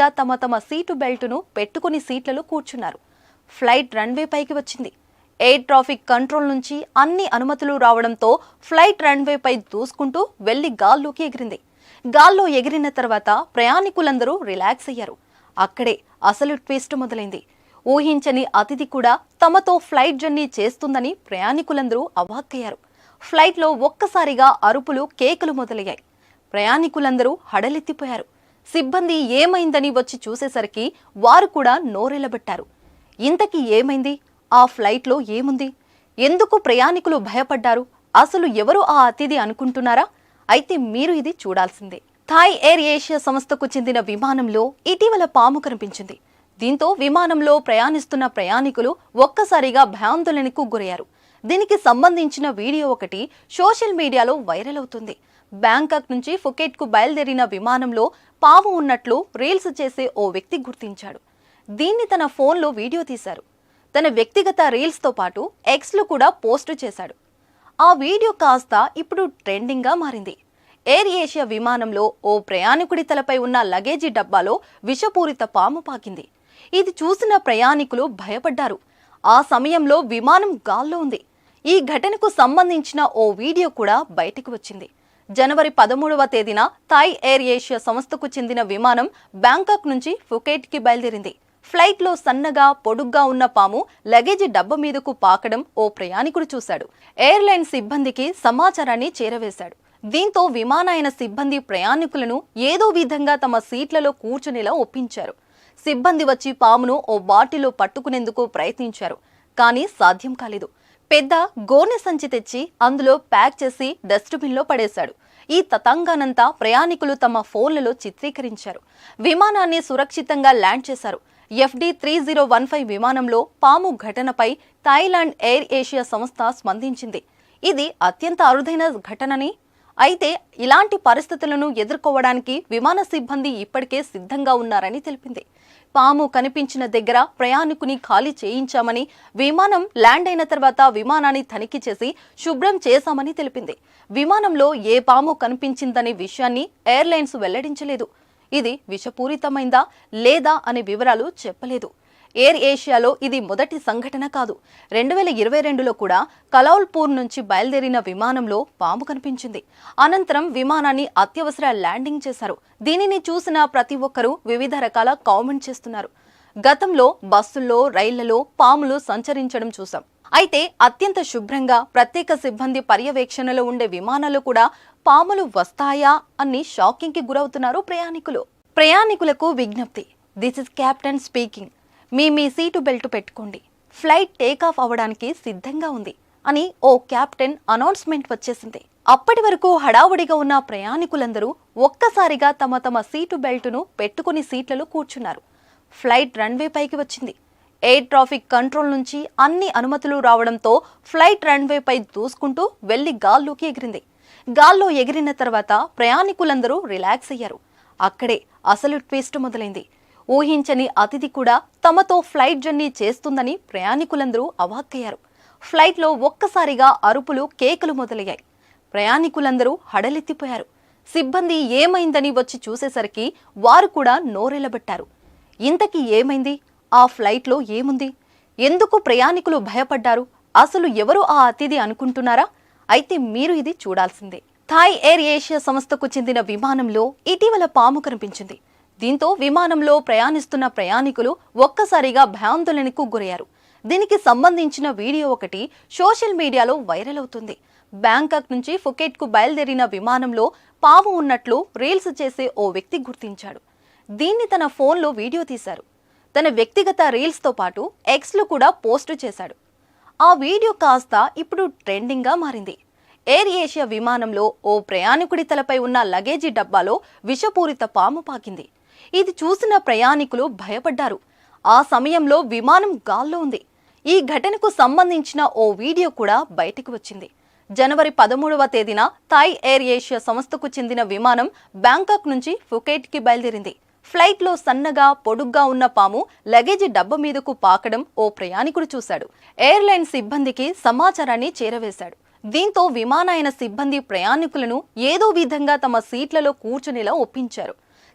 ఒక్కసారిగా తమ తమ సీటు బెల్టును పెట్టుకుని సీట్లలో కూర్చున్నారు. ఫ్లైట్ రన్వే పైకి వచ్చింది. ఎయిర్ ట్రాఫిక్ కంట్రోల్ నుంచి అన్ని అనుమతులు రావడంతో ఫ్లైట్ రన్వేపై దూసుకుంటూ వెళ్ళి గాల్లోకి ఎగిరింది. గాల్లో ఎగిరిన తర్వాత ప్రయాణికులందరూ రిలాక్స్ అయ్యారు. అక్కడే అసలు ట్విస్ట్ మొదలైంది. ఊహించని అతిథి కూడా తమతో ఫ్లైట్ జర్నీ చేస్తుందని ప్రయాణికులందరూ అవాక్కయ్యారు. ఫ్లైట్లో ఒక్కసారిగా అరుపులు కేకలు మొదలయ్యాయి. ప్రయాణికులందరూ హడలెత్తిపోయారు. సిబ్బంది ఏమైందని వచ్చి చూసేసరికి వారు కూడా నోరెలబెట్టారు ఇంతకీ ఏమైంది? ఆ ఫ్లైట్లో ఏముంది? ఎందుకు ప్రయాణికులు భయపడ్డారు? అసలు ఎవరు ఆ అతిథి అనుకుంటున్నారా? అయితే మీరు ఇది చూడాల్సిందే. థాయ్ ఎయిర్ ఏషియా సంస్థకు చెందిన విమానంలో ఇటీవల పాము కనిపించింది. దీంతో విమానంలో ప్రయాణిస్తున్న ప్రయాణికులు ఒక్కసారిగా భయాందోళనకు గురయ్యారు. దీనికి సంబంధించిన వీడియో ఒకటి సోషల్ మీడియాలో వైరల్ అవుతుంది. బ్యాంకాక్ నుంచి ఫుకెట్కు బయలుదేరిన విమానంలో పాము ఉన్నట్లు రీల్స్ చేసే ఓ వ్యక్తి గుర్తించాడు. దీన్ని తన ఫోన్లో వీడియో తీశారు. తన వ్యక్తిగత రీల్స్తో పాటు ఎక్స్లో కూడా పోస్టు చేశాడు. ఆ వీడియో కాస్త ఇప్పుడు ట్రెండింగ్గా మారింది. ఎయిర్ ఏషియా విమానంలో ఓ ప్రయాణికుడి తలపై ఉన్న లగేజీ డబ్బాలో విషపూరిత పాము పాకింది. ఇది చూసిన ప్రయాణికులు భయపడ్డారు. ఆ సమయంలో విమానం గాల్లో ఉంది. ఈ ఘటనకు సంబంధించిన ఓ వీడియో కూడా బయటకు వచ్చింది. జనవరి పదమూడవ తేదీన థాయ్ ఎయిర్ ఏషియా సంస్థకు చెందిన విమానం బ్యాంకాక్ నుంచి ఫుకేట్కి బయలుదేరింది. ఫ్లైట్లో సన్నగా పొడుగ్గా ఉన్న పాము లగేజీ డబ్బ మీదకు పాకడం ఓ ప్రయాణికుడు చూశాడు. ఎయిర్లైన్ సిబ్బందికి సమాచారాన్ని చేరవేశాడు. దీంతో విమానాయన సిబ్బంది ప్రయాణికులను ఏదో విధంగా తమ సీట్లలో కూర్చునేలా ఒప్పించారు. సిబ్బంది వచ్చి పామును ఓ బాటిలో పట్టుకునేందుకు ప్రయత్నించారు. కానీ సాధ్యం కాలేదు. పెద్ద గోనె సంచి తెచ్చి అందులో ప్యాక్ చేసి డస్ట్బిన్లో పడేశాడు. ఈ తతంగానంతా ప్రయాణికులు తమ ఫోన్లలో చిత్రీకరించారు. విమానాన్ని సురక్షితంగా ల్యాండ్ చేశారు. F D three zero one five విమానంలో పాము ఘటనపై థాయిలాండ్ ఎయిర్ ఏషియా సంస్థ స్పందించింది. ఇది అత్యంత అరుదైన ఘటనని. అయితే ఇలాంటి పరిస్థితులను ఎదుర్కోవడానికి విమాన సిబ్బంది ఇప్పటికే సిద్ధంగా ఉన్నారని తెలిపింది. పాము కనిపించిన దగ్గర ప్రయాణికుని ఖాళీ చేయించామని విమానం ల్యాండ్ అయిన తర్వాత విమానాన్ని తనిఖీ చేసి శుభ్రం చేశామని తెలిపింది. విమానంలో ఏ పాము కనిపించిందనే విషయాన్ని ఎయిర్లైన్స్ వెల్లడించలేదు. ఇది విషపూరితమైందా లేదా అనే వివరాలు చెప్పలేదు. ఎయిర్ ఏషియాలో ఇది మొదటి సంఘటన కాదు. రెండు వేల ఇరవై రెండులో కూడా కలౌల్పూర్ నుంచి బయలుదేరిన విమానంలో పాము కనిపించింది. అనంతరం విమానాన్ని అత్యవసర ల్యాండింగ్ చేశారు. దీనిని చూసిన ప్రతి ఒక్కరూ వివిధ రకాల కామెంట్ చేస్తున్నారు. గతంలో బస్సుల్లో రైళ్ళలో పాములు సంచరించడం చూసాం అయితే అత్యంత శుభ్రంగా ప్రత్యేక సిబ్బంది పర్యవేక్షణలో ఉండే విమానాలు కూడా పాములు వస్తాయా అని షాకింగ్కి గురవుతున్నారు ప్రయాణికులు. ప్రయాణికులకు విజ్ఞప్తి. దిస్ ఇస్ కెప్టెన్ స్పీకింగ్ మీ మీ సీటు బెల్ట్ పెట్టుకోండి. ఫ్లైట్ టేక్ ఆఫ్ అవ్వడానికి సిద్ధంగా ఉంది అని ఓ కెప్టెన్ అనౌన్స్మెంట్ వచ్చేసింది. అప్పటి వరకు హడావుడిగా ఉన్న ప్రయాణికులందరూ ఒక్కసారిగా తమ తమ సీటు బెల్టును పెట్టుకుని సీట్లలో కూర్చున్నారు. ఫ్లైట్ రన్వే పైకి వచ్చింది. ఎయిర్ ట్రాఫిక్ కంట్రోల్ నుంచి అన్ని అనుమతులు రావడంతో ఫ్లైట్ రన్వేపై దూసుకుంటూ వెళ్ళి గాల్లోకి ఎగిరింది. గాల్లో ఎగిరిన తర్వాత ప్రయాణికులందరూ రిలాక్స్ అయ్యారు. అక్కడే అసలు ట్విస్ట్ మొదలైంది. ఊహించని అతిథి కూడా తమతో ఫ్లైట్ జర్నీ చేస్తుందని ప్రయాణికులందరూ అవాక్కయ్యారు. ఫ్లైట్లో ఒక్కసారిగా అరుపులు కేకలు మొదలయ్యాయి. ప్రయాణికులందరూ హడలెత్తిపోయారు. సిబ్బంది ఏమైందని వచ్చి చూసేసరికి వారు కూడా నోరెలబెట్టారు. ఇంతకీ ఏమైంది? ఆ ఫ్లైట్లో ఏముంది? ఎందుకు ప్రయాణికులు భయపడ్డారు? అసలు ఎవరు ఆ అతిథి అనుకుంటున్నారా? అయితే మీరు ఇది చూడాల్సిందే. థాయ్ ఎయిర్ ఏషియా సంస్థకు చెందిన విమానంలో ఇటీవల పాము కనిపించింది. దీంతో విమానంలో ప్రయాణిస్తున్న ప్రయాణికులు ఒక్కసారిగా భయాందోళనకు గురయ్యారు. దీనికి సంబంధించిన వీడియో ఒకటి సోషల్ మీడియాలో వైరల్ అవుతుంది. బ్యాంకాక్ నుంచి ఫుకెట్కు బయలుదేరిన విమానంలో పాము ఉన్నట్లు రీల్స్ చేసే ఓ వ్యక్తి గుర్తించాడు. దీన్ని తన ఫోన్లో వీడియో తీశారు. తన వ్యక్తిగత రీల్స్తో పాటు ఎక్స్లో కూడా పోస్టు చేశాడు. ఆ వీడియో కాస్త ఇప్పుడు ట్రెండింగ్గా మారింది. ఎయిర్ ఏషియా విమానంలో ఓ ప్రయాణికుడి తలపై ఉన్న లగేజీ డబ్బాలో విషపూరిత పాము పాకింది. ఇది చూసిన ప్రయాణికులు భయపడ్డారు. ఆ సమయంలో విమానం గాల్లో ఉంది. ఈ ఘటనకు సంబంధించిన ఓ వీడియో కూడా బయటకు వచ్చింది. జనవరి పదమూడవ తేదీన థాయ్ ఎయిర్ ఏషియా సంస్థకు చెందిన విమానం బ్యాంకాక్ నుంచి ఫుకేట్కి బయలుదేరింది. ఫ్లైట్లో సన్నగా పొడుగ్గా ఉన్న పాము లగేజ్ డబ్బు మీదకు పాకడం ఓ ప్రయాణికుడు చూశాడు. ఎయిర్లైన్ సిబ్బందికి సమాచారాన్ని చేరవేశాడు. దీంతో విమానయాన సిబ్బంది ప్రయాణికులను ఏదో విధంగా తమ సీట్లలో కూర్చునేలా ఒప్పించారు.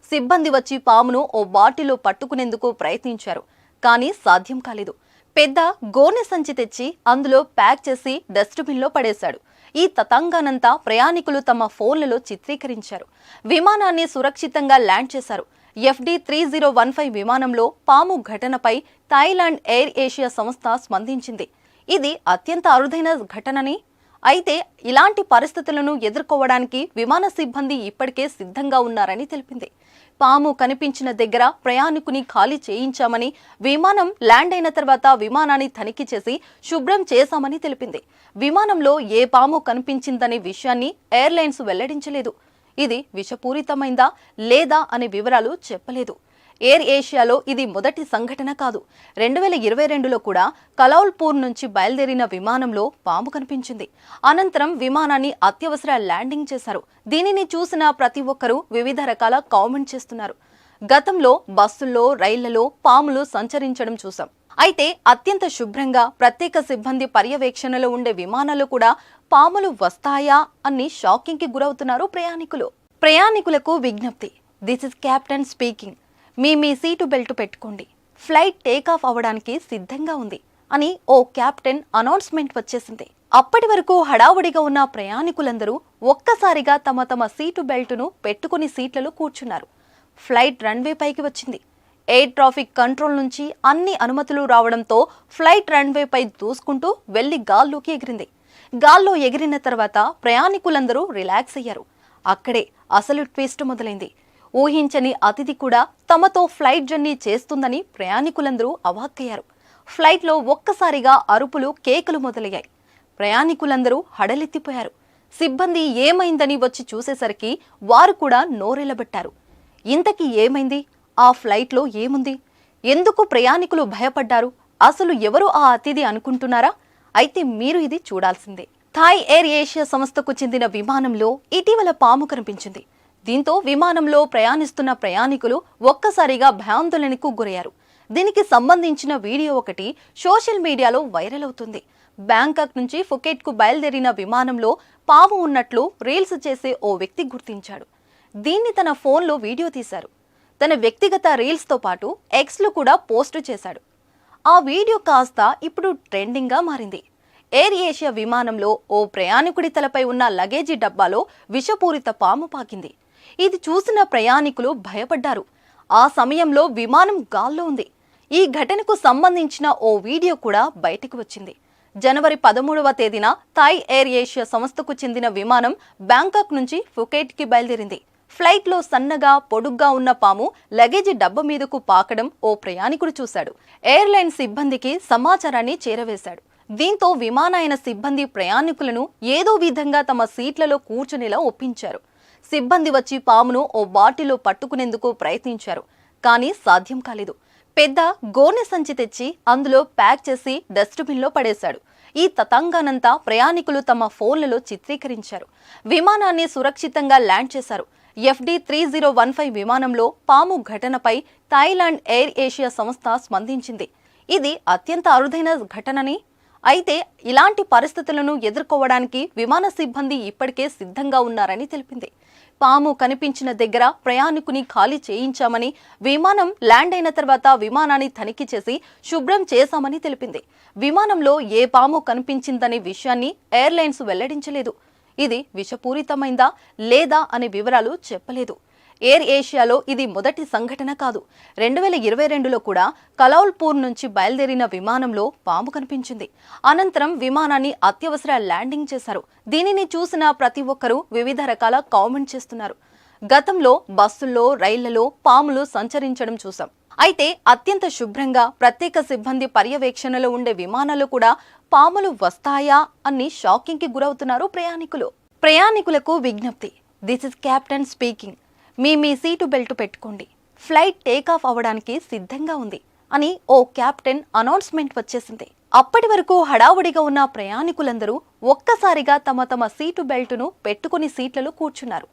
సిబ్బంది వచ్చి పామును ఓ బాటిలో పట్టుకునేందుకు ప్రయత్నించారు. కానీ సాధ్యం కాలేదు. పెద్ద గోనె సంచి తెచ్చి అందులో ప్యాక్ చేసి డస్ట్బిన్లో పడేశాడు. ఈ తతంగానంతా ప్రయాణికులు తమ ఫోన్లలో చిత్రీకరించారు. విమానాన్ని సురక్షితంగా ల్యాండ్ చేశారు. F D three zero one five విమానంలో పాము ఘటనపై థాయిలాండ్ ఎయిర్ ఏషియా సంస్థ స్పందించింది. ఇది అత్యంత అరుదైన ఘటనని అయితే ఇలాంటి పరిస్థితులను ఎదుర్కోవడానికి విమాన సిబ్బంది ఇప్పటికే సిద్ధంగా ఉన్నారని తెలిపింది. పాము కనిపించిన దగ్గర ప్రయాణికుని ఖాళీ చేయించామని విమానం ల్యాండ్ అయిన తర్వాత విమానాన్ని తనిఖీ చేసి శుభ్రం చేశామని తెలిపింది. విమానంలో ఏ పాము కనిపించిందనే విషయాన్ని ఎయిర్లైన్స్ వెల్లడించలేదు. ఇది విషపూరితమైందా లేదా అనే వివరాలు చెప్పలేదు. ఎయిర్ ఏషియాలో ఇది మొదటి సంఘటన కాదు. రెండు వేల ఇరవై రెండులో కూడా కలౌల్పూర్ నుంచి బయలుదేరిన విమానంలో పాము కనిపించింది. అనంతరం విమానాన్ని అత్యవసర ల్యాండింగ్ చేశారు. దీనిని చూసిన ప్రతి ఒక్కరూ వివిధ రకాల కామెంట్ చేస్తున్నారు. గతంలో బస్సుల్లో రైళ్ళలో పాములు సంచరించడం చూసాం అయితే అత్యంత శుభ్రంగా ప్రత్యేక సిబ్బంది పర్యవేక్షణలో ఉండే విమానాలు కూడా పాములు వస్తాయా అని షాకింగ్కి గురవుతున్నారు ప్రయాణికులు. ప్రయాణికులకు విజ్ఞప్తి. దిస్ ఇస్ కెప్టెన్ స్పీకింగ్ మీ మీ సీటు బెల్ట్ పెట్టుకోండి. ఫ్లైట్ టేక్ ఆఫ్ అవ్వడానికి సిద్ధంగా ఉంది అని ఓ కెప్టెన్ అనౌన్స్మెంట్ వచ్చేసింది. అప్పటి వరకు హడావుడిగా ఉన్న ప్రయాణికులందరూ ఒక్కసారిగా తమ తమ సీటు బెల్టును పెట్టుకుని సీట్లలో కూర్చున్నారు. ఫ్లైట్ రన్వే పైకి వచ్చింది. ఎయిర్ ట్రాఫిక్ కంట్రోల్ నుంచి అన్ని అనుమతులు రావడంతో ఫ్లైట్ రన్వేపై దూసుకుంటూ వెళ్ళి గాల్లోకి ఎగిరింది. గాల్లో ఎగిరిన తర్వాత ప్రయాణికులందరూ రిలాక్స్ అయ్యారు. అక్కడే అసలు ట్విస్ట్ మొదలైంది. ఊహించని అతిథి కూడా తమతో ఫ్లైట్ జర్నీ చేస్తుందని ప్రయాణికులందరూ అవాక్కయ్యారు. ఫ్లైట్లో ఒక్కసారిగా అరుపులు కేకలు మొదలయ్యాయి. ప్రయాణికులందరూ హడలెత్తిపోయారు. సిబ్బంది ఏమైందని వచ్చి చూసేసరికి వారు కూడా నోరెలబెట్టారు ఇంతకీ ఏమైంది? ఆ ఫ్లైట్లో ఏముంది? ఎందుకు ప్రయాణికులు భయపడ్డారు? అసలు ఎవరు ఆ అతిథి అనుకుంటున్నారా? అయితే మీరు ఇది చూడాల్సిందే. థాయ్ ఎయిర్ ఏషియా సంస్థకు చెందిన విమానంలో ఇటీవల పాము కనిపించింది. దీంతో విమానంలో ప్రయాణిస్తున్న ప్రయాణికులు ఒక్కసారిగా భయాందోళనకు గురయ్యారు దీనికి సంబంధించిన వీడియో ఒకటి సోషల్ మీడియాలో వైరల్ అవుతుంది. బ్యాంకాక్ నుంచి ఫుకెట్కు బయలుదేరిన విమానంలో పాము ఉన్నట్లు రీల్స్ చేసే ఓ వ్యక్తి గుర్తించాడు. దీన్ని తన ఫోన్లో వీడియో తీశారు. తన వ్యక్తిగత రీల్స్తో పాటు ఎక్స్లో కూడా పోస్టు చేశాడు. ఆ వీడియో కాస్త ఇప్పుడు ట్రెండింగ్గా మారింది. ఎయిర్ ఏషియా విమానంలో ఓ ప్రయాణికుడి తలపై ఉన్న లగేజీ డబ్బాలో విషపూరిత పాము పాకింది. ఇది చూసిన ప్రయాణికులు భయపడ్డారు. ఆ సమయంలో విమానం గాల్లో ఉంది. ఈ ఘటనకు సంబంధించిన ఓ వీడియో కూడా బయటకు వచ్చింది. జనవరి పదమూడవ తేదీన థాయ్ ఎయిర్ ఏషియా సంస్థకు చెందిన విమానం బ్యాంకాక్ నుంచి ఫుకేట్కి బయలుదేరింది. ఫ్లైట్లో సన్నగా పొడుగ్గా ఉన్న పాము లగేజ్ డబ్బు మీదకు పాకడం ఓ ప్రయాణికుడు చూశాడు. ఎయిర్లైన్ సిబ్బందికి సమాచారాన్ని చేరవేశాడు. దీంతో విమానయాన సిబ్బంది ప్రయాణికులను ఏదో విధంగా తమ సీట్లలో కూర్చునేలా ఒప్పించారు. సిబ్బంది వచ్చి పామును ఓ బాటిలో పట్టుకునేందుకు ప్రయత్నించారు. కానీ సాధ్యం కాలేదు. పెద్ద గోనె సంచి తెచ్చి అందులో ప్యాక్ చేసి డస్ట్బిన్లో పడేశాడు. ఈ తతంగానంతా ప్రయాణికులు తమ ఫోన్లలో చిత్రీకరించారు. విమానాన్ని సురక్షితంగా ల్యాండ్ చేశారు. F D three zero one five విమానంలో పాము ఘటనపై థాయిలాండ్ ఎయిర్ ఏషియా సంస్థ స్పందించింది. ఇది అత్యంత అరుదైన ఘటనని. అయితే ఇలాంటి పరిస్థితులను ఎదుర్కోవడానికి విమాన సిబ్బంది ఇప్పటికే సిద్ధంగా ఉన్నారని తెలిపింది. పాము కనిపించిన దగ్గర ప్రయాణికుని ఖాళీ చేయించామని విమానం ల్యాండ్ అయిన తర్వాత విమానాన్ని తనిఖీ చేసి శుభ్రం చేశామని తెలిపింది. విమానంలో ఏ పాము కనిపించిందనే విషయాన్ని ఎయిర్లైన్స్ వెల్లడించలేదు. ఇది విషపూరితమైందా లేదా అనే వివరాలు చెప్పలేదు. ఎయిర్ ఏషియాలో ఇది మొదటి సంఘటన కాదు. రెండు వేల ఇరవై రెండులో కూడా కలౌల్పూర్ నుంచి బయలుదేరిన విమానంలో పాము కనిపించింది. అనంతరం విమానాన్ని అత్యవసర ల్యాండింగ్ చేశారు. దీనిని చూసిన ప్రతి ఒక్కరూ వివిధ రకాల కామెంట్ చేస్తున్నారు. గతంలో బస్సుల్లో రైళ్ళలో పాములు సంచరించడం చూసాం అయితే అత్యంత శుభ్రంగా ప్రత్యేక సిబ్బంది పర్యవేక్షణలో ఉండే విమానాలు కూడా పాములు వస్తాయా అని షాకింగ్కి గురవుతున్నారు ప్రయాణికులు. ప్రయాణికులకు విజ్ఞప్తి. దిస్ ఇస్ కెప్టెన్ స్పీకింగ్ మీ మీ సీటు బెల్ట్ పెట్టుకోండి. ఫ్లైట్ టేక్ ఆఫ్ అవ్వడానికి సిద్ధంగా ఉంది అని ఓ కెప్టెన్ అనౌన్స్మెంట్ వచ్చేసింది. అప్పటి వరకు హడావుడిగా ఉన్న ప్రయాణికులందరూ ఒక్కసారిగా తమ తమ సీటు బెల్టును పెట్టుకుని సీట్లలో కూర్చున్నారు.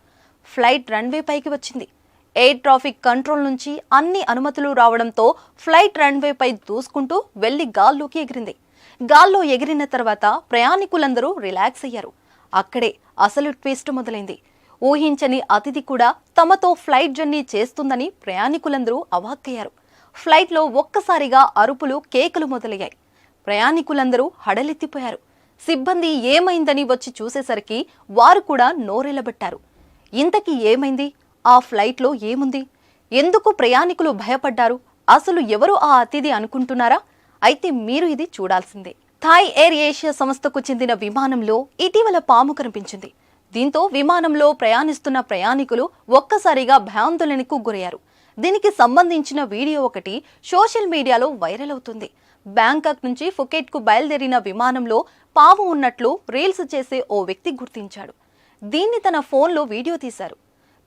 ఫ్లైట్ రన్వే పైకి వచ్చింది. ఎయిర్ ట్రాఫిక్ కంట్రోల్ నుంచి అన్ని అనుమతులు రావడంతో ఫ్లైట్ రన్వేపై దూసుకుంటూ వెళ్ళి గాల్లోకి ఎగిరింది. గాల్లో ఎగిరిన తర్వాత ప్రయాణికులందరూ రిలాక్స్ అయ్యారు. అక్కడే అసలు ట్విస్ట్ మొదలైంది. ఊహించని అతిథి కూడా తమతో ఫ్లైట్ జర్నీ చేస్తుందని ప్రయాణికులందరూ అవాక్కయ్యారు. ఫ్లైట్లో ఒక్కసారిగా అరుపులు కేకలు మొదలయ్యాయి. ప్రయాణికులందరూ హడలెత్తిపోయారు. సిబ్బంది ఏమైందని వచ్చి చూసేసరికి వారు కూడా నోరెలబెట్టారు ఇంతకీ ఏమైంది? ఆ ఫ్లైట్లో ఏముంది? ఎందుకు ప్రయాణికులు భయపడ్డారు? అసలు ఎవరు ఆ అతిథి అనుకుంటున్నారా? అయితే మీరు ఇది చూడాల్సిందే. థాయ్ ఎయిర్ ఏషియా సంస్థకు చెందిన విమానంలో ఇటీవల పాము కనిపించింది. దీంతో విమానంలో ప్రయాణిస్తున్న ప్రయాణికులు ఒక్కసారిగా భయాందోళనకు గురయ్యారు దీనికి సంబంధించిన వీడియో ఒకటి సోషల్ మీడియాలో వైరల్ అవుతుంది. బ్యాంకాక్ నుంచి ఫుకెట్కు బయలుదేరిన విమానంలో పాము ఉన్నట్లు రీల్స్ చేసే ఓ వ్యక్తి గుర్తించాడు. దీన్ని తన ఫోన్లో వీడియో తీశారు.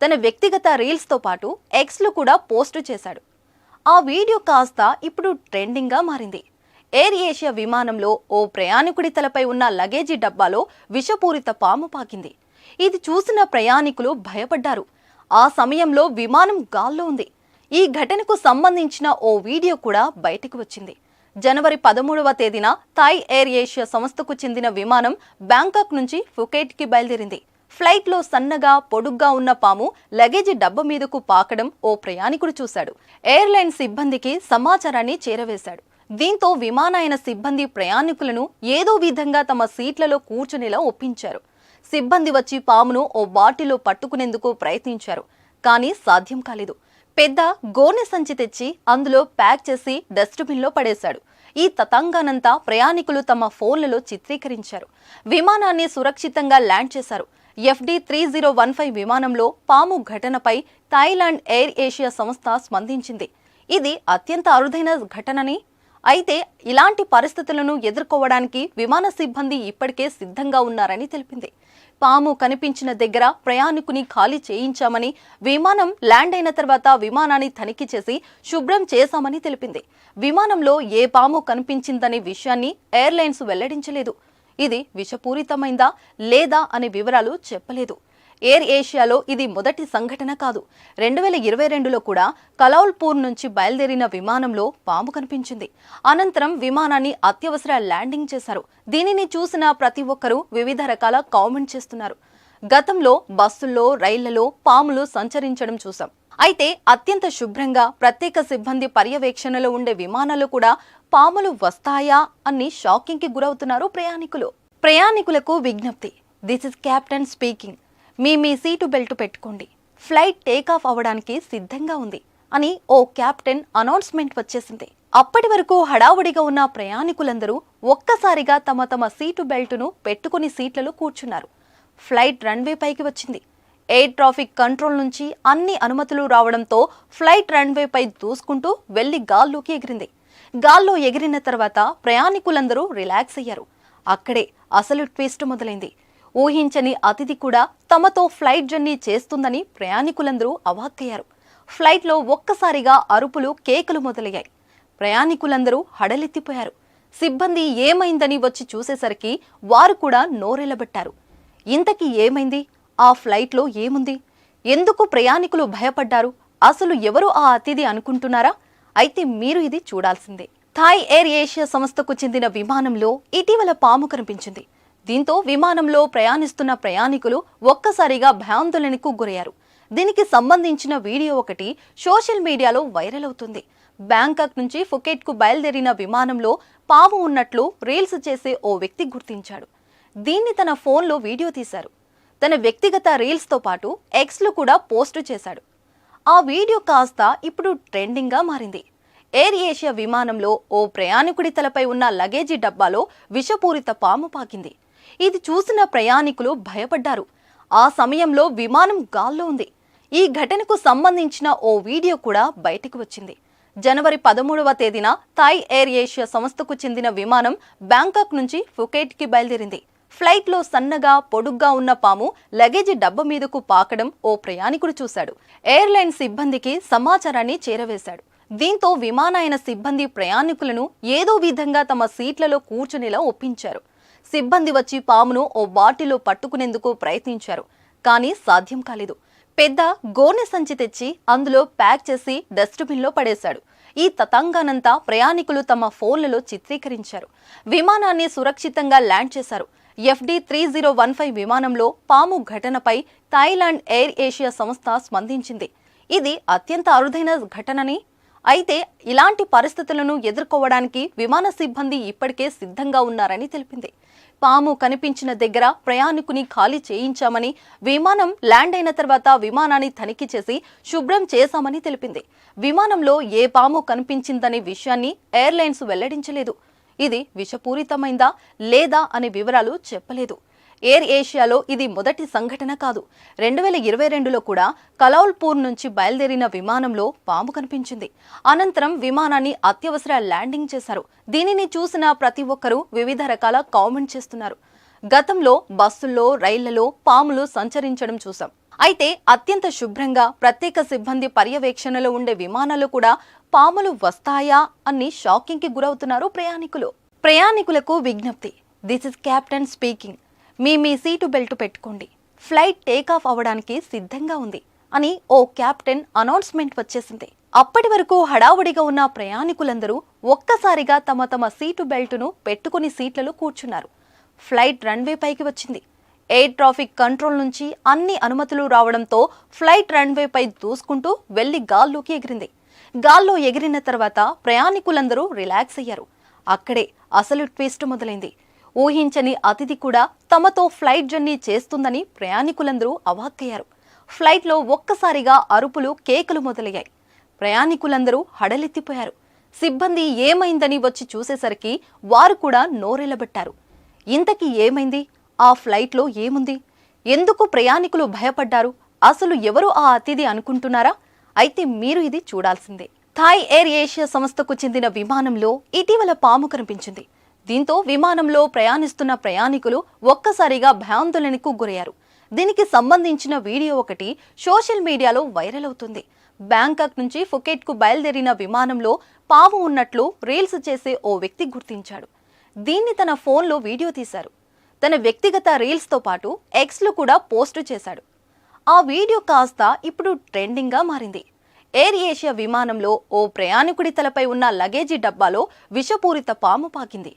తన వ్యక్తిగత రీల్స్తో పాటు ఎక్స్లో కూడా పోస్టు చేశాడు. ఆ వీడియో కాస్త ఇప్పుడు ట్రెండింగ్గా మారింది. ఎయిర్ ఏషియా విమానంలో ఓ ప్రయాణికుడి తలపై ఉన్న లగేజీ డబ్బాలో విషపూరిత పాము పాకింది. ఇది చూసిన ప్రయాణికులు భయపడ్డారు. ఆ సమయంలో విమానం గాల్లో ఉంది. ఈ ఘటనకు సంబంధించిన ఓ వీడియో కూడా బయటకు వచ్చింది. జనవరి పదమూడవ తేదీన థాయ్ ఎయిర్ ఏషియా సంస్థకు చెందిన విమానం బ్యాంకాక్ నుంచి ఫుకేట్కి బయలుదేరింది. ఫ్లైట్లో సన్నగా పొడుగ్గా ఉన్న పాము లగేజ్ డబ్బ మీదకు పాకడం ఓ ప్రయాణికుడు చూశాడు. ఎయిర్లైన్ సిబ్బందికి సమాచారాన్ని చేరవేశాడు. దీంతో విమానాయన సిబ్బంది ప్రయాణికులను ఏదో విధంగా తమ సీట్లలో కూర్చునేలా ఒప్పించారు. సిబ్బంది వచ్చి పామును ఓ బాటిలో పట్టుకునేందుకు ప్రయత్నించారు. కానీ సాధ్యం కాలేదు. పెద్ద గోనె సంచి తెచ్చి అందులో ప్యాక్ చేసి డస్ట్బిన్లో పడేశాడు. ఈ తతంగానంతా ప్రయాణికులు తమ ఫోన్లలో చిత్రీకరించారు. విమానాన్ని సురక్షితంగా ల్యాండ్ చేశారు. F D three zero one five విమానంలో పాము ఘటనపై థాయిలాండ్ ఎయిర్ ఏషియా సంస్థ స్పందించింది. ఇది అత్యంత అరుదైన ఘటనని. అయితే ఇలాంటి పరిస్థితులను ఎదుర్కోవడానికి విమాన సిబ్బంది ఇప్పటికే సిద్ధంగా ఉన్నారని తెలిపింది. పాము కనిపించిన దగ్గర ప్రయాణికుని ఖాళీ చేయించామని విమానం ల్యాండ్ అయిన తర్వాత విమానాన్ని తనిఖీ చేసి శుభ్రం చేశామని తెలిపింది. విమానంలో ఏ పాము కనిపించిందనే విషయాన్ని ఎయిర్లైన్స్ వెల్లడించలేదు. ఇది విషపూరితమైందా లేదా అనే వివరాలు చెప్పలేదు. ఎయిర్ ఏషియాలో ఇది మొదటి సంఘటన కాదు. రెండు వేల ఇరవై రెండులో కూడా కలౌల్పూర్ నుంచి బయలుదేరిన విమానంలో పాము కనిపించింది. అనంతరం విమానాన్ని అత్యవసర ల్యాండింగ్ చేశారు. దీనిని చూసిన ప్రతి ఒక్కరూ వివిధ రకాల కామెంట్ చేస్తున్నారు. గతంలో బస్సుల్లో రైళ్ళలో పాములు సంచరించడం చూశాం. అయితే అత్యంత శుభ్రంగా ప్రత్యేక సిబ్బంది పర్యవేక్షణలో ఉండే విమానాలు కూడా పాములు వస్తాయా అని షాకింగ్కి గురవుతున్నారు ప్రయాణికులు. ప్రయాణికులకు విజ్ఞప్తి. దిస్ ఇస్ కెప్టెన్ స్పీకింగ్ మీ మీ సీటు బెల్ట్ పెట్టుకోండి. ఫ్లైట్ టేక్ ఆఫ్ అవ్వడానికి సిద్ధంగా ఉంది అని ఓ కెప్టెన్ అనౌన్స్మెంట్ వచ్చేసింది. అప్పటి వరకు హడావుడిగా ఉన్న ప్రయాణికులందరూ ఒక్కసారిగా తమ తమ సీటు బెల్టును పెట్టుకుని సీట్లలో కూర్చున్నారు. ఫ్లైట్ రన్వే పైకి వచ్చింది. ఎయిర్ ట్రాఫిక్ కంట్రోల్ నుంచి అన్ని అనుమతులు రావడంతో ఫ్లైట్ రన్వే పై దూసుకుంటూ వెళ్ళి గాల్లోకి ఎగిరింది. గాల్లో ఎగిరిన తర్వాత ప్రయాణికులందరూ రిలాక్స్ అయ్యారు. అక్కడే అసలు ట్విస్ట్ మొదలైంది. ఊహించని అతిథి కూడా తమతో ఫ్లైట్ జర్నీ చేస్తుందని ప్రయాణికులందరూ అవాక్కయ్యారు. ఫ్లైట్లో ఒక్కసారిగా అరుపులు కేకలు మొదలయ్యాయి. ప్రయాణికులందరూ హడలెత్తిపోయారు. సిబ్బంది ఏమైందని వచ్చి చూసేసరికి వారు కూడా నోరెలబెట్టారు ఇంతకీ ఏమైంది? ఆ ఫ్లైట్లో ఏముంది? ఎందుకు ప్రయాణికులు భయపడ్డారు? అసలు ఎవరు ఆ అతిథి అనుకుంటున్నారా? అయితే మీరు ఇది చూడాల్సిందే. థాయ్ ఎయిర్ ఏషియా సంస్థకు చెందిన విమానంలో ఇటీవల పాము కనిపించింది. దీంతో విమానంలో ప్రయాణిస్తున్న ప్రయాణికులు ఒక్కసారిగా భయాందోళనకు గురయ్యారు దీనికి సంబంధించిన వీడియో ఒకటి సోషల్ మీడియాలో వైరల్ అవుతుంది. బ్యాంకాక్ నుంచి ఫుకెట్కు బయలుదేరిన విమానంలో పాము ఉన్నట్లు రీల్స్ చేసే ఓ వ్యక్తి గుర్తించాడు. దీన్ని తన ఫోన్లో వీడియో తీశారు. తన వ్యక్తిగత రీల్స్తో పాటు ఎక్స్లు కూడా పోస్టు చేశాడు. ఆ వీడియో కాస్త ఇప్పుడు ట్రెండింగ్గా మారింది. ఎయిర్ ఏషియా విమానంలో ఓ ప్రయాణికుడి తలపై ఉన్న లగేజీ డబ్బాలో విషపూరిత పాము పాకింది. ఇది చూసిన ప్రయాణికులు భయపడ్డారు. ఆ సమయంలో విమానం గాల్లో ఉంది. ఈ ఘటనకు సంబంధించిన ఓ వీడియో కూడా బయటకు వచ్చింది. జనవరి పదమూడవ తేదీన థాయ్ ఎయిర్ ఏషియా సంస్థకు చెందిన విమానం బ్యాంకాక్ నుంచి ఫుకేట్కి బయలుదేరింది. ఫ్లైట్లో సన్నగా పొడుగ్గా ఉన్న పాము లగేజ్ డబ్బ మీదకు పాకడం ఓ ప్రయాణికుడు చూశాడు. ఎయిర్లైన్ సిబ్బందికి సమాచారాన్ని చేరవేశాడు. దీంతో విమానాయన సిబ్బంది ప్రయాణికులను ఏదో విధంగా తమ సీట్లలో కూర్చునేలా ఒప్పించారు. సిబ్బంది వచ్చి పామును ఓ బాటిలో పట్టుకునేందుకు ప్రయత్నించారు కానీ సాధ్యం కాలేదు. పెద్ద గోనె సంచి తెచ్చి అందులో ప్యాక్ చేసి డస్ట్బిన్లో పడేశాడు. ఈ తతంగానంతా ప్రయాణికులు తమ ఫోన్లలో చిత్రీకరించారు. విమానాన్ని సురక్షితంగా ల్యాండ్ చేశారు. F D three zero one five విమానంలో పాము ఘటనపై థాయిలాండ్ ఎయిర్ ఏషియా సంస్థ స్పందించింది. ఇది అత్యంత అరుదైన ఘటనని. అయితే ఇలాంటి పరిస్థితులను ఎదుర్కోవడానికి విమాన సిబ్బంది ఇప్పటికే సిద్ధంగా ఉన్నారని తెలిపింది. పాము కనిపించిన దగ్గర ప్రయాణికుని ఖాళీ చేయించామని విమానం ల్యాండ్ అయిన తర్వాత విమానాన్ని తనిఖీ చేసి శుభ్రం చేశామని తెలిపింది. విమానంలో ఏ పాము కనిపించిందనే విషయాన్ని ఎయిర్లైన్స్ వెల్లడించలేదు. ఇది విషపూరితమైందా లేదా అనే వివరాలు చెప్పలేదు. ఎయిర్ ఏషియాలో ఇది మొదటి సంఘటన కాదు. రెండు వేల ఇరవై రెండులో కూడా కలౌల్పూర్ నుంచి బయలుదేరిన విమానంలో పాము కనిపించింది. అనంతరం విమానాన్ని అత్యవసర ల్యాండింగ్ చేశారు. దీనిని చూసిన ప్రతి ఒక్కరూ వివిధ రకాల కామెంట్ చేస్తున్నారు. గతంలో బస్సుల్లో రైళ్ళలో పాములు సంచరించడం చూసాం అయితే అత్యంత శుభ్రంగా ప్రత్యేక సిబ్బంది పర్యవేక్షణలో ఉండే విమానాలు కూడా పాములు వస్తాయా అని షాకింగ్కి గురవుతున్నారు ప్రయాణికులు. ప్రయాణికులకు విజ్ఞప్తి. దిస్ ఇస్ కెప్టెన్ స్పీకింగ్ మీ మీ సీటు బెల్ట్ పెట్టుకోండి. ఫ్లైట్ టేక్ ఆఫ్ అవ్వడానికి సిద్ధంగా ఉంది అని ఓ కెప్టెన్ అనౌన్స్మెంట్ వచ్చేసింది. అప్పటి వరకు హడావుడిగా ఉన్న ప్రయాణికులందరూ ఒక్కసారిగా తమ తమ సీటు బెల్టును పెట్టుకుని సీట్లలో కూర్చున్నారు. ఫ్లైట్ రన్వే పైకి వచ్చింది. ఎయిర్ ట్రాఫిక్ కంట్రోల్ నుంచి అన్ని అనుమతులు రావడంతో ఫ్లైట్ రన్వేపై దూసుకుంటూ వెళ్ళి గాల్లోకి ఎగిరింది. గాల్లో ఎగిరిన తర్వాత ప్రయాణికులందరూ రిలాక్స్ అయ్యారు. అక్కడే అసలు ట్విస్ట్ మొదలైంది. ఊహించని అతిథి కూడా తమతో ఫ్లైట్ జర్నీ చేస్తుందని ప్రయాణికులందరూ అవాక్కయ్యారు. ఫ్లైట్లో ఒక్కసారిగా అరుపులు కేకలు మొదలయ్యాయి. ప్రయాణికులందరూ హడలెత్తిపోయారు. సిబ్బంది ఏమైందని వచ్చి చూసేసరికి వారు కూడా నోరెలబెట్టారు ఇంతకీ ఏమైంది? ఆ ఫ్లైట్లో ఏముంది? ఎందుకు ప్రయాణికులు భయపడ్డారు? అసలు ఎవరు ఆ అతిథి అనుకుంటున్నారా? అయితే మీరు ఇది చూడాల్సిందే. థాయ్ ఎయిర్ ఏషియా సంస్థకు చెందిన విమానంలో ఇటీవల పాము కనిపించింది. దీంతో విమానంలో ప్రయాణిస్తున్న ప్రయాణికులు ఒక్కసారిగా భయాందోళనకు గురయ్యారు దీనికి సంబంధించిన వీడియో ఒకటి సోషల్ మీడియాలో వైరల్ అవుతుంది. బ్యాంకాక్ నుంచి ఫుకెట్కు బయలుదేరిన విమానంలో పాము ఉన్నట్లు రీల్స్ చేసే ఓ వ్యక్తి గుర్తించాడు. దీన్ని తన ఫోన్లో వీడియో తీశారు. తన వ్యక్తిగత రీల్స్తో పాటు ఎక్స్లో కూడా పోస్టు చేశాడు. ఆ వీడియో కాస్త ఇప్పుడు ట్రెండింగ్గా మారింది. ఎయిర్ ఏషియా విమానంలో ఓ ప్రయాణికుడి తలపై ఉన్న లగేజీ డబ్బాలో విషపూరిత పాము పాకింది.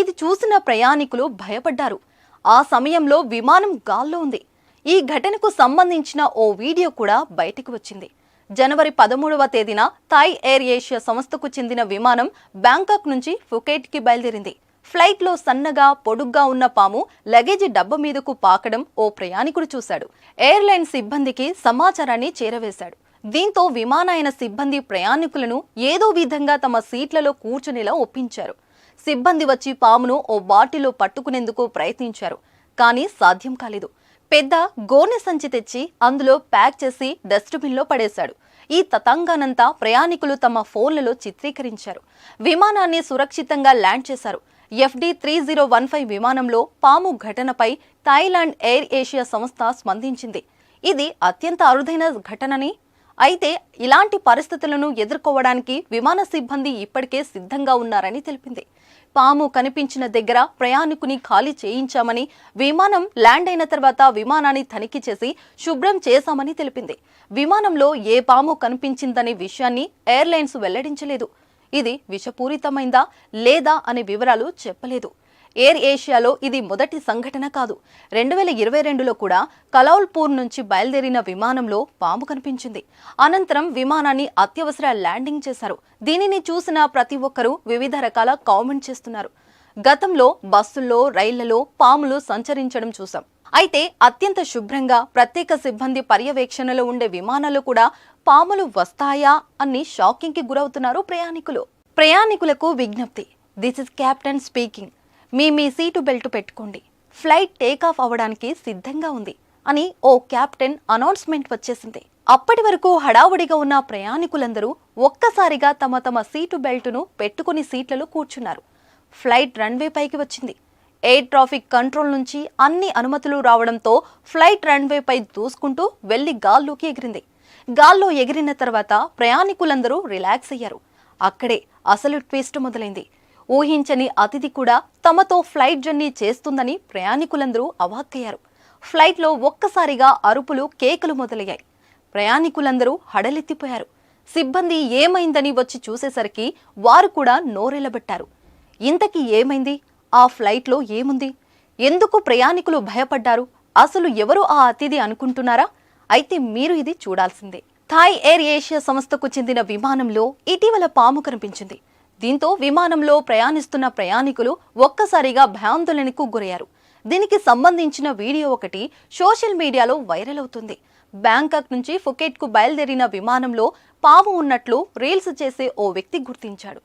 ఇది చూసిన ప్రయాణికులు భయపడ్డారు. ఆ సమయంలో విమానం గాల్లో ఉంది. ఈ ఘటనకు సంబంధించిన ఓ వీడియో కూడా బయటకు వచ్చింది. జనవరి పదమూడవ తేదీన థాయ్ ఎయిర్ ఏషియా సంస్థకు చెందిన విమానం బ్యాంకాక్ నుంచి ఫుకేట్కి బయలుదేరింది. ఫ్లైట్లో సన్నగా పొడుగ్గా ఉన్న పాము లగేజీ డబ్బ మీదకు పాకడం ఓ ప్రయాణికుడు చూశాడు. ఎయిర్లైన్ సిబ్బందికి సమాచారాన్ని చేరవేశాడు. దీంతో విమానాయన సిబ్బంది ప్రయాణికులను ఏదో విధంగా తమ సీట్లలో కూర్చునేలా ఒప్పించారు. సిబ్బంది వచ్చి పామును ఓ బాటిలో పట్టుకునేందుకు ప్రయత్నించారు. కానీ సాధ్యం కాలేదు. పెద్ద గోనె సంచి తెచ్చి అందులో ప్యాక్ చేసి డస్ట్బిన్లో పడేశాడు. ఈ తతంగానంతా ప్రయాణికులు తమ ఫోన్లలో చిత్రీకరించారు. విమానాన్ని సురక్షితంగా ల్యాండ్ చేశారు. F D three zero one five విమానంలో పాము ఘటనపై థాయిలాండ్ ఎయిర్ ఏషియా సంస్థ స్పందించింది. ఇది అత్యంత అరుదైన ఘటనని. అయితే ఇలాంటి పరిస్థితులను ఎదుర్కోవడానికి విమాన సిబ్బంది ఇప్పటికే సిద్ధంగా ఉన్నారని తెలిపింది. పాము కనిపించిన దగ్గర ప్రయాణికుని ఖాళీ చేయించామని విమానం ల్యాండ్ అయిన తర్వాత విమానాన్ని తనిఖీ చేసి శుభ్రం చేశామని తెలిపింది. విమానంలో ఏ పాము కనిపించిందనే విషయాన్ని ఎయిర్లైన్స్ వెల్లడించలేదు. ఇది విషపూరితమైందా లేదా అనే వివరాలు చెప్పలేదు. ఎయిర్ ఏషియాలో ఇది మొదటి సంఘటన కాదు. రెండు వేల ఇరవై రెండులో కూడా కలౌల్పూర్ నుంచి బయలుదేరిన విమానంలో పాము కనిపించింది. అనంతరం విమానాన్ని అత్యవసర ల్యాండింగ్ చేశారు. దీనిని చూసిన ప్రతి ఒక్కరూ వివిధ రకాల కామెంట్ చేస్తున్నారు. గతంలో బస్సుల్లో రైళ్ళలో పాములు సంచరించడం చూసాం అయితే అత్యంత శుభ్రంగా ప్రత్యేక సిబ్బంది పర్యవేక్షణలో ఉండే విమానాలు కూడా పాములు వస్తాయా అని షాకింగ్కి గురవుతున్నారు ప్రయాణికులు. ప్రయాణికులకు విజ్ఞప్తి. దిస్ ఇస్ కెప్టెన్ స్పీకింగ్ మీ మీ సీటు బెల్ట్ పెట్టుకోండి. ఫ్లైట్ టేక్ ఆఫ్ అవ్వడానికి సిద్ధంగా ఉంది అని ఓ కెప్టెన్ అనౌన్స్మెంట్ వచ్చేసింది. అప్పటి వరకు హడావుడిగా ఉన్న ప్రయాణికులందరూ ఒక్కసారిగా తమ తమ సీటు బెల్టును పెట్టుకుని సీట్లలో కూర్చున్నారు. ఫ్లైట్ రన్వే పైకి వచ్చింది. ఎయిర్ ట్రాఫిక్ కంట్రోల్ నుంచి అన్ని అనుమతులు రావడంతో ఫ్లైట్ రన్వే పై దూసుకుంటూ వెళ్ళి గాల్లోకి ఎగిరింది. గాల్లో ఎగిరిన తర్వాత ప్రయాణికులందరూ రిలాక్స్ అయ్యారు. అక్కడే అసలు ట్విస్ట్ మొదలైంది. ఊహించని అతిథి కూడా తమతో ఫ్లైట్ జర్నీ చేస్తుందని ప్రయాణికులందరూ అవాక్కయ్యారు. ఫ్లైట్లో ఒక్కసారిగా అరుపులు కేకలు మొదలయ్యాయి. ప్రయాణికులందరూ హడలెత్తిపోయారు. సిబ్బంది ఏమైందని వచ్చి చూసేసరికి వారు కూడా నోరెలబెట్టారు ఇంతకీ ఏమైంది? ఆ ఫ్లైట్లో ఏముంది? ఎందుకు ప్రయాణికులు భయపడ్డారు? అసలు ఎవరు ఆ అతిథి అనుకుంటున్నారా? అయితే మీరు ఇది చూడాల్సిందే. థాయ్ ఎయిర్ ఏషియా సంస్థకు చెందిన విమానంలో ఇటీవల పాము కనిపించింది. దీంతో విమానంలో ప్రయాణిస్తున్న ప్రయాణికులు ఒక్కసారిగా భయాందోళనకు గురయ్యారు దీనికి సంబంధించిన వీడియో ఒకటి సోషల్ మీడియాలో వైరల్ అవుతుంది. బ్యాంకాక్ నుంచి ఫుకెట్కు బయలుదేరిన విమానంలో పాము ఉన్నట్లు రీల్స్ చేసే ఓ వ్యక్తి గుర్తించాడు.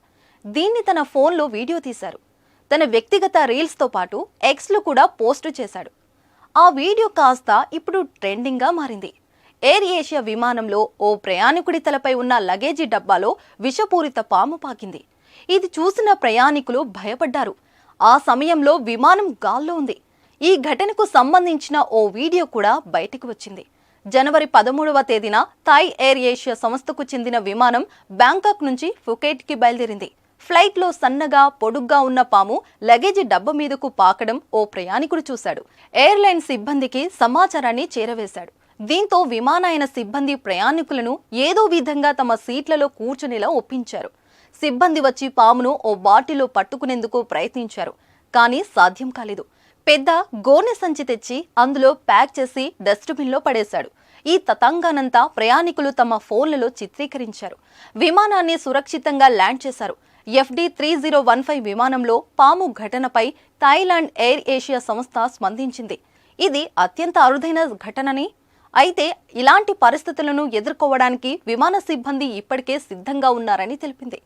దీన్ని తన ఫోన్లో వీడియో తీశారు. తన వ్యక్తిగత రీల్స్తో పాటు ఎక్స్లో కూడా పోస్టు చేశాడు. ఆ వీడియో కాస్త ఇప్పుడు ట్రెండింగ్గా మారింది. ఎయిర్ ఏషియా విమానంలో ఓ ప్రయాణికుడి తలపై ఉన్న లగేజీ డబ్బాలో విషపూరిత పాము పాకింది. ఇది చూసిన ప్రయాణికులు భయపడ్డారు. ఆ సమయంలో విమానం గాల్లో ఉంది. ఈ ఘటనకు సంబంధించిన ఓ వీడియో కూడా బయటకు వచ్చింది. జనవరి పదమూడవ తేదీన థాయ్ ఎయిర్ ఏషియా సంస్థకు చెందిన విమానం బ్యాంకాక్ నుంచి ఫుకేట్కి బయలుదేరింది. ఫ్లైట్లో సన్నగా పొడుగ్గా ఉన్న పాము లగేజీ డబ్బ మీదకు పాకడం ఓ ప్రయాణికుడు చూశాడు. ఎయిర్లైన్ సిబ్బందికి సమాచారాన్ని చేరవేశాడు. దీంతో విమానాయన సిబ్బంది ప్రయాణికులను ఏదో విధంగా తమ సీట్లలో కూర్చునేలా ఒప్పించారు. సిబ్బంది వచ్చి పామును ఓ బాటిలో పట్టుకునేందుకు ప్రయత్నించారు కానీ సాధ్యం కాలేదు. పెద్ద గోనె సంచి తెచ్చి అందులో ప్యాక్ చేసి డస్ట్బిన్లో పడేశాడు. ఈ తతంగానంతా ప్రయాణికులు తమ ఫోన్లలో చిత్రీకరించారు. విమానాన్ని సురక్షితంగా ల్యాండ్ చేశారు. F D three zero one five విమానంలో పాము ఘటనపై థాయిలాండ్ ఎయిర్ ఏషియా సంస్థ స్పందించింది. ఇది అత్యంత అరుదైన ఘటనని. అయితే ఇలాంటి పరిస్థితులను ఎదుర్కోవడానికి విమాన సిబ్బంది ఇప్పటికే సిద్ధంగా ఉన్నారని తెలిపింది.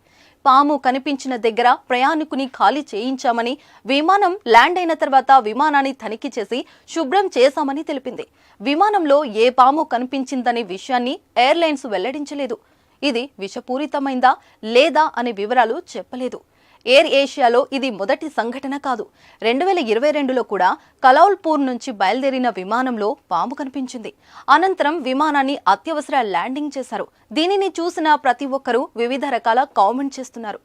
పాము కనిపించిన దగ్గర ప్రయాణికుని ఖాళీ చేయించామని విమానం ల్యాండ్ అయిన తర్వాత విమానాన్ని తనిఖీ చేసి శుభ్రం చేశామని తెలిపింది. విమానంలో ఏ పాము కనిపించిందనే విషయాన్ని ఎయిర్లైన్స్ వెల్లడించలేదు. ఇది విషపూరితమైందా లేదా అనే వివరాలు చెప్పలేదు. ఎయిర్ ఏషియాలో ఇది మొదటి సంఘటన కాదు. రెండు వేల ఇరవై రెండులో కూడా కలౌల్పూర్ నుంచి బయలుదేరిన విమానంలో పాము కనిపించింది. అనంతరం విమానాన్ని అత్యవసర ల్యాండింగ్ చేశారు. దీనిని చూసిన ప్రతి ఒక్కరూ వివిధ రకాల కామెంట్ చేస్తున్నారు.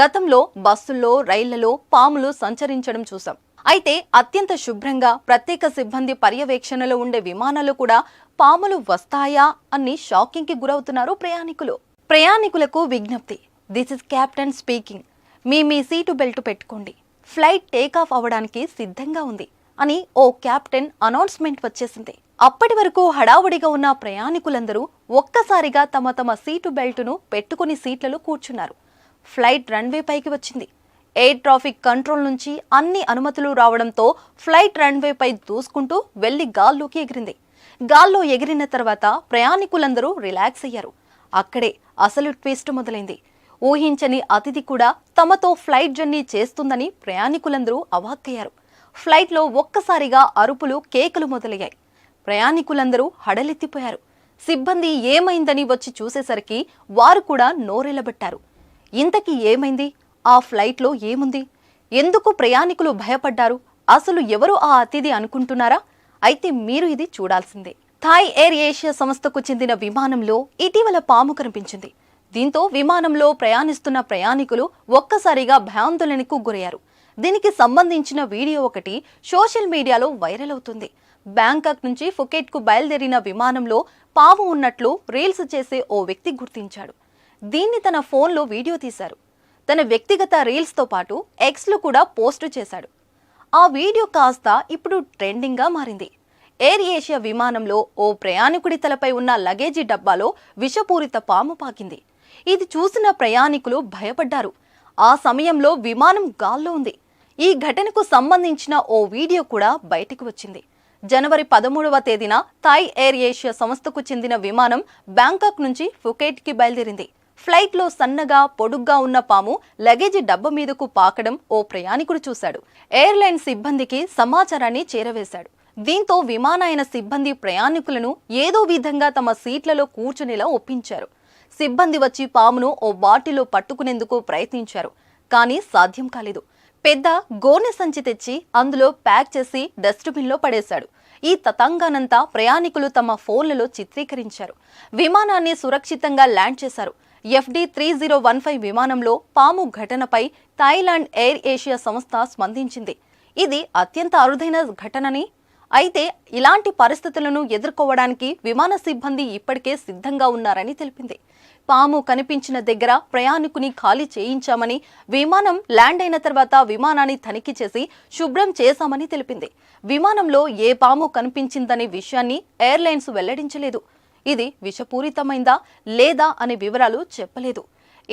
గతంలో బస్సుల్లో రైళ్ళలో పాములు సంచరించడం చూసాం అయితే అత్యంత శుభ్రంగా ప్రత్యేక సిబ్బంది పర్యవేక్షణలో ఉండే విమానాలు కూడా పాములు వస్తాయా అని షాకింగ్కి గురవుతున్నారు ప్రయాణికులు. ప్రయాణికులకు విజ్ఞప్తి. దిస్ ఇస్ కెప్టెన్ స్పీకింగ్ మీ మీ సీటు బెల్ట్ పెట్టుకోండి. ఫ్లైట్ టేక్ ఆఫ్ అవ్వడానికి సిద్ధంగా ఉంది అని ఓ కెప్టెన్ అనౌన్స్మెంట్ వచ్చేసింది. అప్పటి వరకు హడావుడిగా ఉన్న ప్రయాణికులందరూ ఒక్కసారిగా తమ తమ సీటు బెల్టును పెట్టుకుని సీట్లలో కూర్చున్నారు. ఫ్లైట్ రన్వే పైకి వచ్చింది. ఎయిర్ ట్రాఫిక్ కంట్రోల్ నుంచి అన్ని అనుమతులు రావడంతో ఫ్లైట్ రన్వే పై దూసుకుంటూ వెళ్ళి గాల్లోకి ఎగిరింది. గాల్లో ఎగిరిన తర్వాత ప్రయాణికులందరూ రిలాక్స్ అయ్యారు. అక్కడే అసలు ట్విస్ట్ మొదలైంది. ఊహించని అతిథి కూడా తమతో ఫ్లైట్ జర్నీ చేస్తుందని ప్రయాణికులందరూ అవాక్కయ్యారు. ఫ్లైట్లో ఒక్కసారిగా అరుపులు కేకలు మొదలయ్యాయి. ప్రయాణికులందరూ హడలెత్తిపోయారు. సిబ్బంది ఏమైందని వచ్చి చూసేసరికి వారు కూడా నోరెలబెట్టారు ఇంతకీ ఏమైంది? ఆ ఫ్లైట్లో ఏముంది? ఎందుకు ప్రయాణికులు భయపడ్డారు? అసలు ఎవరు ఆ అతిథి అనుకుంటున్నారా? అయితే మీరు ఇది చూడాల్సిందే. థాయ్ ఎయిర్ ఏషియా సంస్థకు చెందిన విమానంలో ఇటీవల పాము కనిపించింది. దీంతో విమానంలో ప్రయాణిస్తున్న ప్రయాణికులు ఒక్కసారిగా భయాందోళనకు గురయ్యారు దీనికి సంబంధించిన వీడియో ఒకటి సోషల్ మీడియాలో వైరల్ అవుతుంది. బ్యాంకాక్ నుంచి ఫుకెట్కు బయలుదేరిన విమానంలో పాము ఉన్నట్లు రీల్స్ చేసే ఓ వ్యక్తి గుర్తించాడు. దీన్ని తన ఫోన్లో వీడియో తీశారు. తన వ్యక్తిగత రీల్స్తో పాటు ఎక్స్లో కూడా పోస్టు చేశాడు. ఆ వీడియో కాస్త ఇప్పుడు ట్రెండింగ్గా మారింది. ఎయిర్ ఏషియా విమానంలో ఓ ప్రయాణికుడి తలపై ఉన్న లగేజీ డబ్బాలో విషపూరిత పాము పాకింది. ఇది చూసిన ప్రయాణికులు భయపడ్డారు. ఆ సమయంలో విమానం గాల్లో ఉంది. ఈ ఘటనకు సంబంధించిన ఓ వీడియో కూడా బయటకు వచ్చింది. జనవరి పదమూడవ తేదీన థాయ్ ఎయిర్ ఏషియా సంస్థకు చెందిన విమానం బ్యాంకాక్ నుంచి ఫుకేట్కి బయలుదేరింది. ఫ్లైట్లో సన్నగా పొడుగ్గా ఉన్న పాము లగేజీ డబ్బ మీదకు పాకడం ఓ ప్రయాణికుడు చూశాడు. ఎయిర్లైన్ సిబ్బందికి సమాచారాన్ని చేరవేశాడు. దీంతో విమానాయన సిబ్బంది ప్రయాణికులను ఏదో విధంగా తమ సీట్లలో కూర్చునేలా ఒప్పించారు. సిబ్బంది వచ్చి పామును ఓ బాటిలో పట్టుకునేందుకు ప్రయత్నించారు కానీ సాధ్యం కాలేదు. పెద్ద గోనె సంచి తెచ్చి అందులో ప్యాక్ చేసి డస్ట్బిన్లో పడేశాడు. ఈ తతంగానంతా ప్రయాణికులు తమ ఫోన్లలో చిత్రీకరించారు. విమానాన్ని సురక్షితంగా ల్యాండ్ చేశారు. F D three zero one five విమానంలో పాము ఘటనపై థాయిలాండ్ ఎయిర్ ఏషియా సంస్థ స్పందించింది. ఇది అత్యంత అరుదైన ఘటనని అయితే ఇలాంటి పరిస్థితులను ఎదుర్కోవడానికి విమాన సిబ్బంది ఇప్పటికే సిద్ధంగా ఉన్నారని తెలిపింది. పాము కనిపించిన దగ్గర ప్రయాణికుని ఖాళీ చేయించామని విమానం ల్యాండ్ అయిన తర్వాత విమానాన్ని తనిఖీ చేసి శుభ్రం చేశామని తెలిపింది. విమానంలో ఏ పాము కనిపించిందనే విషయాన్ని ఎయిర్లైన్స్ వెల్లడించలేదు. ఇది విషపూరితమైందా లేదా అనే వివరాలు చెప్పలేదు.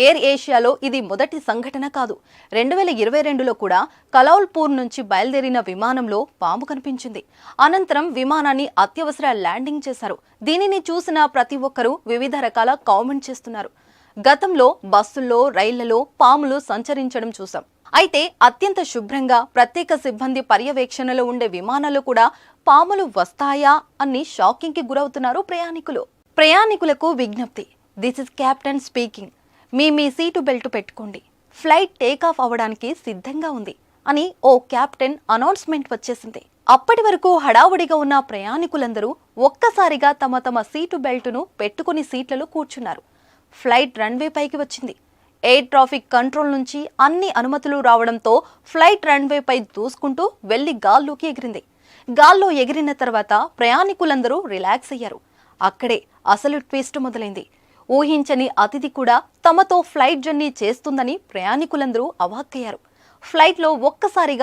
ఎయిర్ ఏషియాలో ఇది మొదటి సంఘటన కాదు. రెండు వేల ఇరవై రెండులో కూడా కలౌల్పూర్ నుంచి బయలుదేరిన విమానంలో పాము కనిపించింది. అనంతరం విమానాన్ని అత్యవసర ల్యాండింగ్ చేశారు. దీనిని చూసిన ప్రతి ఒక్కరూ వివిధ రకాల కామెంట్ చేస్తున్నారు. గతంలో బస్సుల్లో రైళ్ళలో పాములు సంచరించడం చూసాం అయితే అత్యంత శుభ్రంగా ప్రత్యేక సిబ్బంది పర్యవేక్షణలో ఉండే విమానాలు కూడా పాములు వస్తాయా అని షాకింగ్కి గురవుతున్నారు ప్రయాణికులు. ప్రయాణికులకు విజ్ఞప్తి. దిస్ ఇస్ కెప్టెన్ స్పీకింగ్ మీ మీ సీటు బెల్ట్ పెట్టుకోండి. ఫ్లైట్ టేక్ ఆఫ్ అవ్వడానికి సిద్ధంగా ఉంది అని ఓ కెప్టెన్ అనౌన్స్మెంట్ వచ్చేసింది. అప్పటి వరకు హడావుడిగా ఉన్న ప్రయాణికులందరూ ఒక్కసారిగా తమ తమ సీటు బెల్టును పెట్టుకుని సీట్లలో కూర్చున్నారు. ఫ్లైట్ రన్వే పైకి వచ్చింది. ఎయిర్ ట్రాఫిక్ కంట్రోల్ నుంచి అన్ని అనుమతులు రావడంతో ఫ్లైట్ రన్వే పై దూసుకుంటూ వెళ్ళి గాల్లోకి ఎగిరింది. గాల్లో ఎగిరిన తర్వాత ప్రయాణికులందరూ రిలాక్స్ అయ్యారు. అక్కడే అసలు ట్విస్ట్ మొదలైంది. ఊహించని అతిథి కూడా తమతో ఫ్లైట్ జర్నీ చేస్తుందని ప్రయాణికులందరూ అవాక్కయ్యారు. ఫ్లైట్లో ఒక్కసారిగా